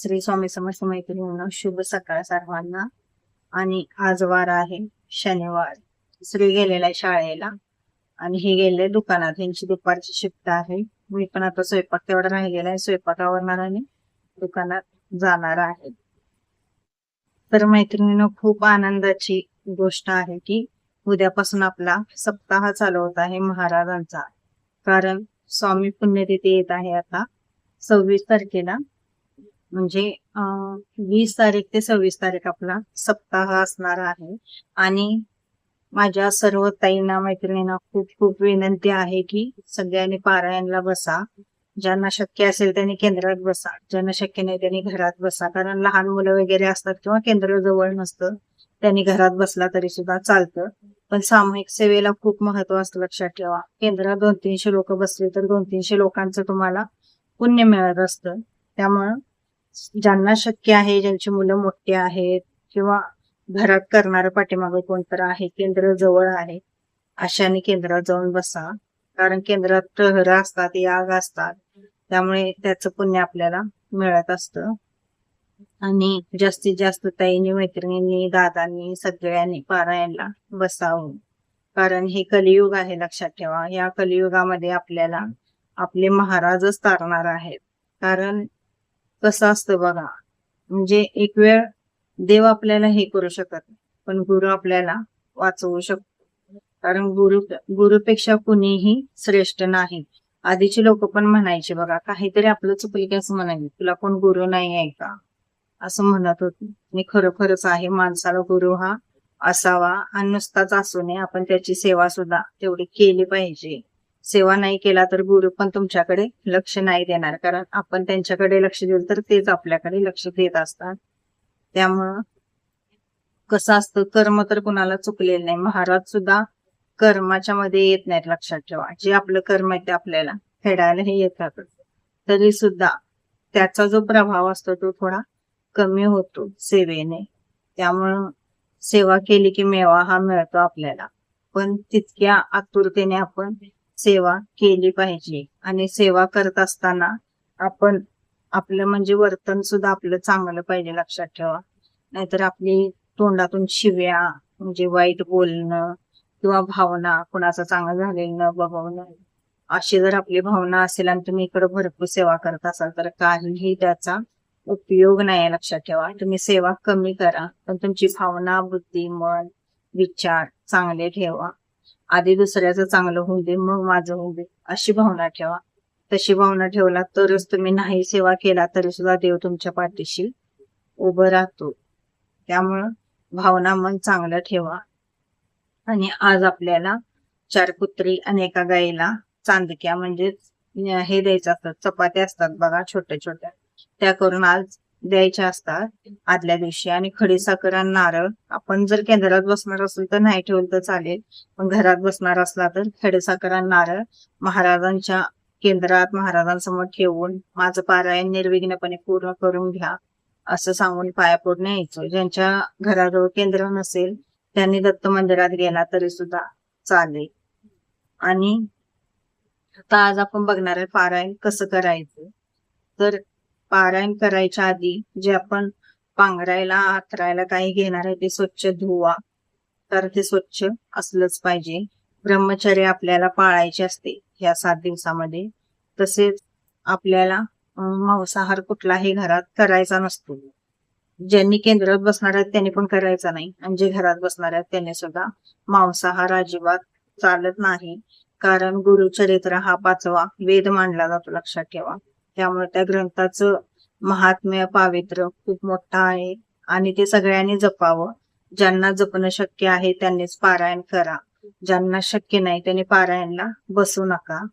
श्री स्वामी समर्थ मैत्रिणींना शुभ सकाळ सर्वांना. आणि आज वार आहे शनिवार. श्री गेलेला आहे शाळेला. आणि हे गेले दुकानात. यांची दुपारची शिफ्ट आहे. मी पण आता स्वयंपाक तेवढा राहिलेला आहे. स्वयंपाक आवरणार आणि दुकानात जाणार आहे. तर मैत्रिणीनं खूप आनंदाची गोष्ट आहे की उद्यापासून आपला सप्ताह चालू होत आहे महाराजांचा. कारण स्वामी पुण्यतिथी येत आहे आता सव्वीस तारखेला. म्हणजे वीस तारीख ते सव्वीस तारीख आपला सप्ताह असणार आहे. आणि माझ्या सर्व ताईंना मैत्रिणींना खूप खूप विनंती आहे की सगळ्यांनी पारायणला बसा. ज्यांना शक्य असेल त्यांनी केंद्रात बसा. ज्यांना शक्य नाही त्यांनी घरात बसा. कारण लहान मुलं वगैरे असतात किंवा केंद्र जवळ नसतं त्यांनी घरात बसला तरी सुद्धा चालतं. पण सामूहिक सेवेला खूप महत्त्व असतं लक्षात ठेवा. केंद्रात दोन तीनशे लोक बसले तर दोन तीनशे लोकांचं तुम्हाला पुण्य मिळत असतं. त्यामुळं ज्यांना शक्य आहे ज्यांची मुलं मोठी आहेत किंवा घरात करणारं पाठीमागे कोणतर आहे केंद्र जवळ आहे अशाने केंद्रात जाऊन बसा. कारण केंद्रात प्रहर असतात याग असतात. त्यामुळे त्याचं पुण्य आपल्याला मिळत असतं. आणि जास्तीत जास्त ताईंनी मैत्रिणींनी दादांनी सगळ्यांनी पारायणला बसावं. कारण हे कलियुग आहे लक्षात ठेवा. या कलियुगामध्ये आपल्याला आपले महाराजच तारणार आहेत. कारण कसं असतं बघा. म्हणजे एक वेळ देव आपल्याला हे करू शकत नाही पण गुरु आपल्याला वाचवू शकतो. कारण गुरु गुरुपेक्षा कुणीही श्रेष्ठ नाही. आधीचे लोक पण म्हणायचे बघा काहीतरी आपलं चुकलं की असं म्हणायचे तुला कोण गुरु नाही आहे का? असं म्हणत होते. आणि खरोखरच आहे माणसाला गुरु हा असावा आणि नुसताच असू नये आपण त्याची सेवा सुद्धा तेवढी केली पाहिजे. सेवा नाही केला तर गुरु पण तुमच्याकडे लक्ष नाही देणार. कारण आपण त्यांच्याकडे लक्ष दिलं तर तेच आपल्याकडे लक्ष देत असतात. त्यामुळं कसं असतं कर्म तर कुणाला चुकलेलं नाही. महाराज सुद्धा कर्माच्या मध्ये येत नाहीत लक्षात ठेवा. जे आपलं कर्म आहे ते आपल्याला फेडायला हे येतात. तरी सुद्धा त्याचा जो प्रभाव असतो तो थोडा कमी होतो सेवेने. त्यामुळं सेवा केली की मेवा हा मिळतो आपल्याला. पण तितक्या आतुरतेने आपण सेवा केली पाहिजे. आणि सेवा करत असताना आपण आपलं म्हणजे वर्तन सुद्धा आपलं चांगलं पाहिजे लक्षात ठेवा. नाहीतर आपली तोंडातून शिव्या म्हणजे वाईट बोलणं किंवा भावना कुणाचं चांगलं झालेलं न बघवणं अशी जर आपली भावना असेल आणि तुम्ही इकडे भरपूर सेवा करत असाल तर काहीही त्याचा उपयोग नाही आहे लक्षात ठेवा. तुम्ही सेवा कमी करा पण तुमची भावना बुद्धी मन विचार चांगले ठेवा. आधी दुसऱ्याचं चांगलं होऊ दे मग माझं होऊ दे अशी भावना ठेवा. तशी भावना ठेवला तरच तुम्ही नाही सेवा केला तरी सुद्धा देव तुमच्या पाठीशी उभं राहतो. त्यामुळं भावना मन चांगलं ठेवा. आणि आज आपल्याला चार कुत्री आणि एका गाईला चांदक्या म्हणजे हे द्यायचं असतात चपात्या असतात बघा छोट्या छोट्या. त्या करून आज द्यायच्या असतात. आदल्या दिवशी आणि खडी आणि नारळ. आपण जर केंद्रात बसणार असेल तर नाही ठेवलं तर चालेल. पण घरात बसणार असला तर खडी आणि नारळ महाराजांच्या केंद्रात महाराजांसमोर ठेवून माझं पारायण निर्विघ्नपणे पूर्ण करून घ्या असं सांगून पाया पडून ज्यांच्या घराजवळ केंद्र नसेल त्यांनी दत्त मंदिरात गेला तरी सुद्धा चालेल. आणि आता आज आपण बघणार आहे पारायण कसं करायचं. तर पारायण करायच्या आधी जे आपण पांघरायला आथरायला काही घेणार आहे ते स्वच्छ धुवा. तर ते स्वच्छ असलंच पाहिजे. ब्रह्मचर्य आपल्याला पाळायचे असते या सात दिवसामध्ये. तसेच आपल्याला मांसाहार कुठलाही घरात करायचा नसतो. ज्यांनी केंद्रात बसणार आहेत त्यांनी पण करायचा नाही. आणि जे घरात बसणार आहेत त्यांनी सुद्धा मांसाहार अजिबात चालत नाही. कारण गुरुचरित्र हा पाचवा वेद मानला जातो लक्षात ठेवा. त्यामुळे त्या ग्रंथाचं महात्म्य पावित्र्य खूप मोठं आहे आणि ते सगळ्यांनी जपावं. ज्यांना जपणं शक्य आहे त्यांनीच पारायण करा. ज्यांना शक्य नाही त्यांनी पारायणला बसू नका.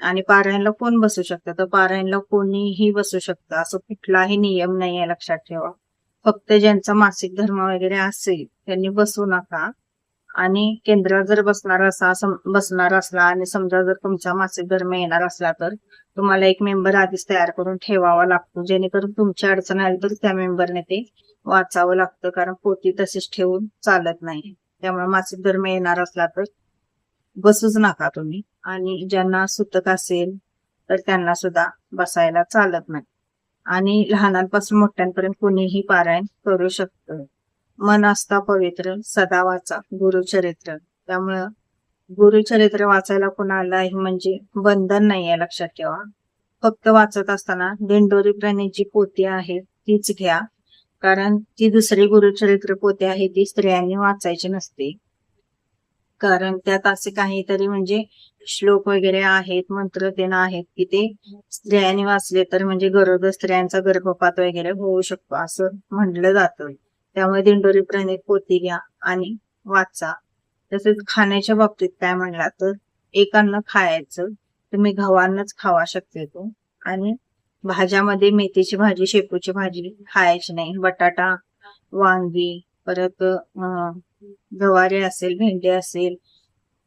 आणि पारायणला कोण बसू शकतं? तर पारायणला कोणीही बसू शकतं. असं कुठलाही नियम नाही आहे लक्षात ठेवा. फक्त ज्यांचा मासिक धर्म वगैरे असेल त्यांनी बसू नका. आणि केंद्रात जर बसणार असा बसणार असला आणि समजा जर तुमचा मासिक धर्म येणार असला तर तुम्हाला एक मेंबर आधीच तयार करून ठेवावा लागतो. जेणेकरून तुमची अडचण आली तर त्या मेंबरने ते वाचावं लागतं. कारण पोती तशीच ठेवून चालत नाही. त्यामुळे मासिक धर्म येणार असला तर बसूच नका तुम्ही. आणि ज्यांना सुतक असेल तर त्यांना सुद्धा बसायला चालत नाही. आणि लहानांपासून मोठ्यांपर्यंत कोणीही पारायण करू शकतं मन असता पवित्र सदा वाचा गुरुचरित्र. त्यामुळं गुरुचरित्र वाचायला कोणालाही म्हणजे बंधन नाहीये लक्षात ठेवा. फक्त वाचत असताना दिंडोरी प्राण्याची पोती आहे तीच घ्या. कारण ती दुसरी गुरुचरित्र पोती आहे ती स्त्रियांनी वाचायची नसते. कारण त्यात असे काहीतरी म्हणजे श्लोक वगैरे आहेत मंत्र तेन आहेत की ते स्त्रियांनी वाचले तर म्हणजे गरोदर स्त्रियांचा गर्भपात वगैरे होऊ शकतो असं म्हटलं जातं. त्यामुळे दिंडोरी प्रणित पोती घ्या आणि वाचा. तसेच खाण्याच्या बाबतीत काय म्हणला तर एक अन्न खायचं तुम्ही गव्हांनाच खावा शक्यतो. आणि भाज्यामध्ये मेथीची भाजी शेपूची भाजी खायची नाही. बटाटा वांगी परत गवारी असेल भेंडी असेल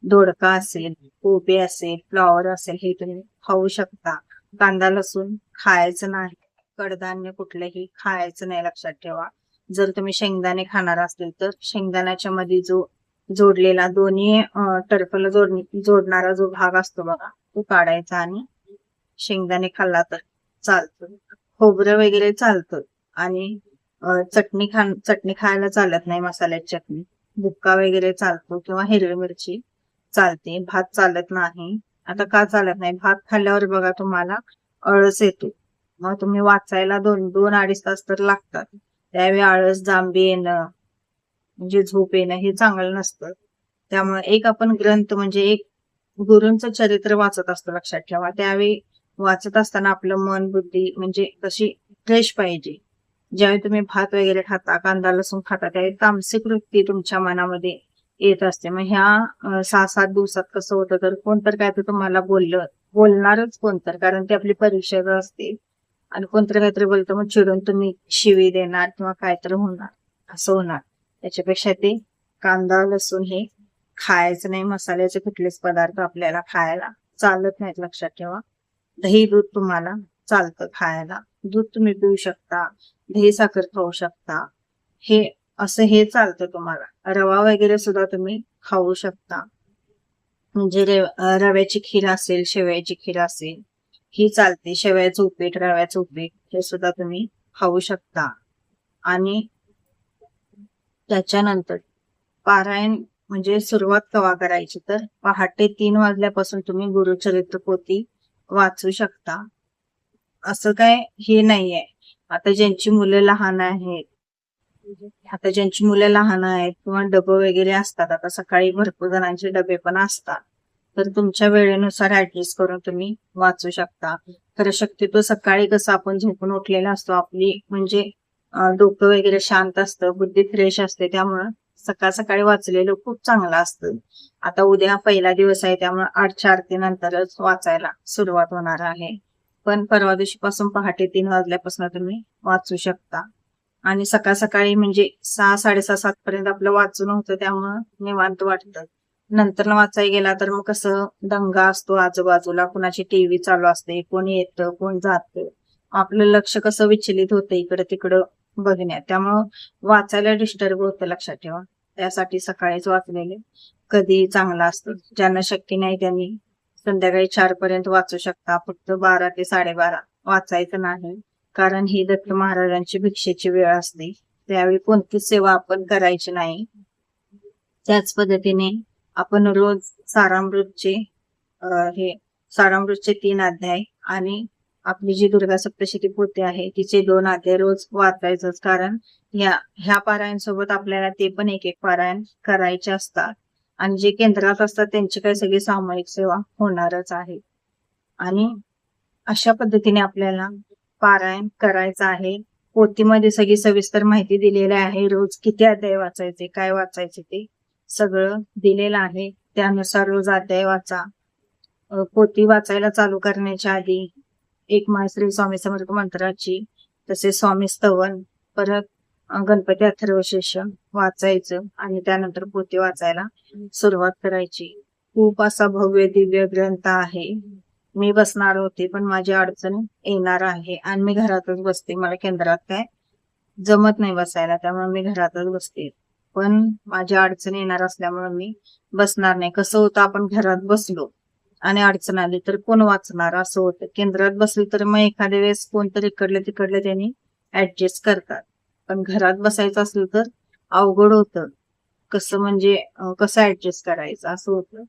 दोडका असेल कोबी असेल फ्लॉवर असेल हे तुम्ही खाऊ शकता. कांदा लसूण खायचं नाही. कडधान्य कुठलंही खायचं नाही लक्षात ठेवा. जर तुम्ही शेंगदाणे खाणार असेल तर शेंगदाण्याच्या मध्ये जो जोडलेला दोन्ही टर्फला जोड जोडणारा जो भाग असतो बघा तो काढायचा आणि शेंगदाणे खाल्ला तर चालतं. खोबरं वगैरे चालतं आणि चटणी खा चटणी खायला चालत नाही मसाल्याची चटणी. बुक्का वगैरे चालतो किंवा हिरवी मिरची चालते. भात चालत नाही. आता का चालत नाही? भात खाल्ल्यावर बघा तुम्हाला अळस येतो. मग तुम्ही वाचायला दोन दोन अडीच तास तर लागतात. त्यावेळी आळस जांबी येणं म्हणजे झोप येणं हे चांगलं नसतं. त्यामुळे एक आपण ग्रंथ म्हणजे एक गुरूंचं चरित्र वाचत असतो लक्षात ठेवा. त्यावेळी वाचत असताना आपलं मन बुद्धी म्हणजे कशी फ्रेश पाहिजे. ज्यावेळी तुम्ही भात वगैरे खाता कांदा लसूण खाता त्यावेळी तामसिक वृत्ती तुमच्या मनामध्ये येत असते. मग ह्या सहा सात दिवसात कसं होतं? तर कोणतर काय तर तुम्हाला बोललं बोलणारच कोणतर कारण ती आपली परीक्षा असते. आणि कोणतरी काहीतरी बोलतो मग चिडून तुम्ही शिवी देणार किंवा काहीतरी होणार. असं होणार. त्याच्यापेक्षा ते कांदा लसूण हे खायचं नाही. मसाल्याचे कुठलेच पदार्थ आपल्याला खायला चालत नाहीत लक्षात ठेवा. दही दूध तुम्हाला चालतं खायला. दूध तुम्ही पिऊ शकता. दही साखर खाऊ शकता. हे असं हे चालतं तुम्हाला. रवा वगैरे सुद्धा तुम्ही खाऊ शकता. म्हणजे रव्याची खीर असेल शेवयाची खीर असेल ही चालते. शेवयाचं उपीट रव्याचं उपीट हे सुद्धा तुम्ही खाऊ शकता. आणि त्याच्यानंतर पारायण म्हणजे सुरुवात केव्हा करायची तर पहाटे तीन वाजल्यापासून तुम्ही गुरुचरित्र पोती वाचू शकता. असं काय हे नाहीये. आता ज्यांची मुलं लहान आहेत आता ज्यांची मुलं लहान आहेत किंवा डबे वगैरे असतात आता सकाळी भरपूर जणांचे डबे पण असतात. तर तुमच्या वेळेनुसार ऍडजस्ट करून तुम्ही वाचू शकता. तर शक्यतो सकाळी कसं आपण झोपून उठलेला असतो आपली म्हणजे डोकं वगैरे शांत असतं बुद्धी फ्रेश असते त्यामुळं सकाळ सकाळी वाचलेलं खूप चांगलं असतं. आता उद्या पहिला दिवस आहे त्यामुळे आठच्या आरतीनंतरच वाचायला सुरुवात होणार आहे. पण परवा दिवशी पासून पहाटे तीन वाजल्यापासून तुम्ही वाचू शकता. आणि सकाळ सकाळी म्हणजे सहा साडेसहा सात पर्यंत आपलं वाचून होतं त्यामुळं निवांत वाटतं. नंतर वाचायला गेला तर मग कसं दंगा असतो आजूबाजूला कुणाची टीव्ही चालू असते कोण येतं कोण जात. आपलं लक्ष कसं विचलित होतं इकडं तिकडं बघण्यात. त्यामुळं वाचायला डिस्टर्ब होतं लक्षात ठेवा. त्यासाठी सकाळीच वाचलेले कधी चांगलं असतं. ज्यांना शक्य नाही त्यांनी संध्याकाळी चार पर्यंत वाचू शकता. फक्त बारा ते साडेबारा वाचायचं नाही. कारण ही दत्त महाराजांची भिक्षेची वेळ असते. त्यावेळी कोणतीच सेवा आपण करायची नाही. त्याच पद्धतीने आपण रोज सारामृतचे हे सारामृतचे तीन अध्याय आणि आपली जी दुर्गा सप्तशती पोथी आहे तिचे दोन अध्याय रोज वाचायचंच. कारण या ह्या पारायण सोबत आपल्याला ते पण एक एक पारायण करायचे असतात. आणि जे केंद्रात असतात त्यांची काही सगळी सामायिक सेवा होणारच आहे. आणि अशा पद्धतीने आपल्याला पारायण करायचं आहे. पोथीमध्ये सगळी सविस्तर माहिती दिलेली आहे. रोज किती अध्याय वाचायचे काय वाचायचे ते. सगळं दिलेलं आहे. त्यानुसार रोज अध्याय वाचा. पोती वाचायला चालू करण्याच्या आधी एक माय श्री स्वामी समर्थ मंत्राची तसेच स्वामी स्तवन परत गणपती अथर्वशेष वाचायचं आणि त्यानंतर पोती वाचायला सुरुवात करायची. खूप असा भव्य दिव्य ग्रंथ आहे. मी बसणार होते पण माझी अडचण येणार आहे आणि मी घरातच बसते. मला केंद्रात काय जमत नाही बसायला त्यामुळे मी घरातच बसते. पण माझ्या अडचण येणार असल्यामुळे मी बसणार नाही. कसं होतं आपण घरात बसलो आणि अडचण आली तर कोण वाचणार? असं होतं. केंद्रात बसली तर मग एखाद्या वेळेस कोणतरी इकडलं तिकडले त्यांनी ऍडजस्ट करतात. पण घरात बसायचं असलं तर अवघड होतं. कसं म्हणजे कसं ऍडजस्ट करायचं? असं होतं.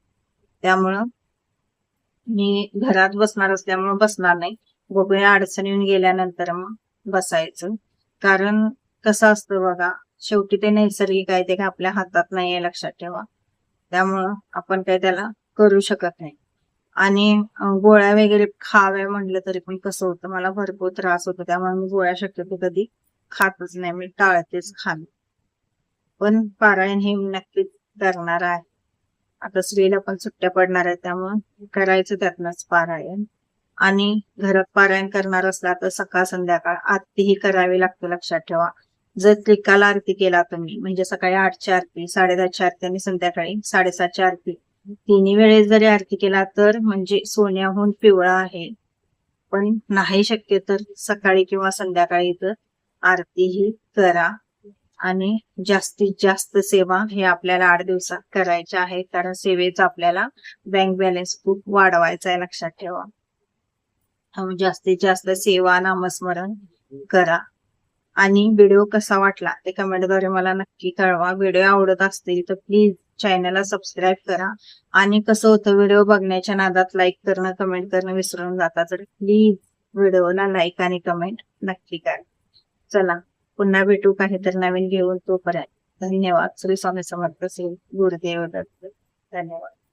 त्यामुळं मी घरात बसणार असल्यामुळे बसणार नाही. बघूया अडचण येऊन गेल्यानंतर मग बसायचं. कारण कसं असतं बघा शेवटी ते नैसर्गिक आहे ते आपल्या हातात नाही आहे लक्षात ठेवा. त्यामुळं आपण काही त्याला करू शकत नाही. आणि गोळ्या वगैरे खाव्या म्हटलं तरी पण कसं होतं मला भरपूर त्रास होतो त्यामुळे मी गोळ्या शक्यतो कधी खातच नाही मी टाळतेच खाणं पण पारायण हे नक्कीच करणार आहे. आता स्त्रीला पण सुट्ट्या पडणार आहेत त्यामुळं करायचं त्यातनंच पारायण. आणि घरात पारायण करणार असला तर सकाळ संध्याकाळ आत्तीही करावी लागते लक्षात ठेवा. जर त्रिकाल आरती केला तुम्ही म्हणजे सकाळी आठची आरती साडेदहाच्या आरती आणि संध्याकाळी साडेसातची आरती. तिन्ही वेळेस जरी आरती केला तर म्हणजे सोन्याहून पिवळा आहे. पण नाही शक्य तर सकाळी किंवा संध्याकाळी तर आरती ही करा. आणि जास्तीत जास्त सेवा हे आपल्याला आठ दिवसात करायच्या आहे कारण सेवेचा आपल्याला बँक बॅलन्स खूप वाढवायचा आहे लक्षात ठेवा. जास्तीत जास्त सेवा नामस्मरण करा. आणि व्हिडिओ कसा वाटला ते कमेंटद्वारे मला नक्की कळवा. व्हिडिओ आवडत असतील तर प्लीज चॅनलला सबस्क्राईब करा. आणि कसं होतं व्हिडिओ बघण्याच्या नादात लाईक करणं कमेंट करणं विसरून जाता. तर प्लीज व्हिडिओला लाईक आणि कमेंट नक्की करा. चला पुन्हा भेटू काहीतरी नवीन घेऊन तोपर्यंत. धन्यवाद. श्री स्वामी समर्थ सिंग गुरुदेव दत्त. धन्यवाद.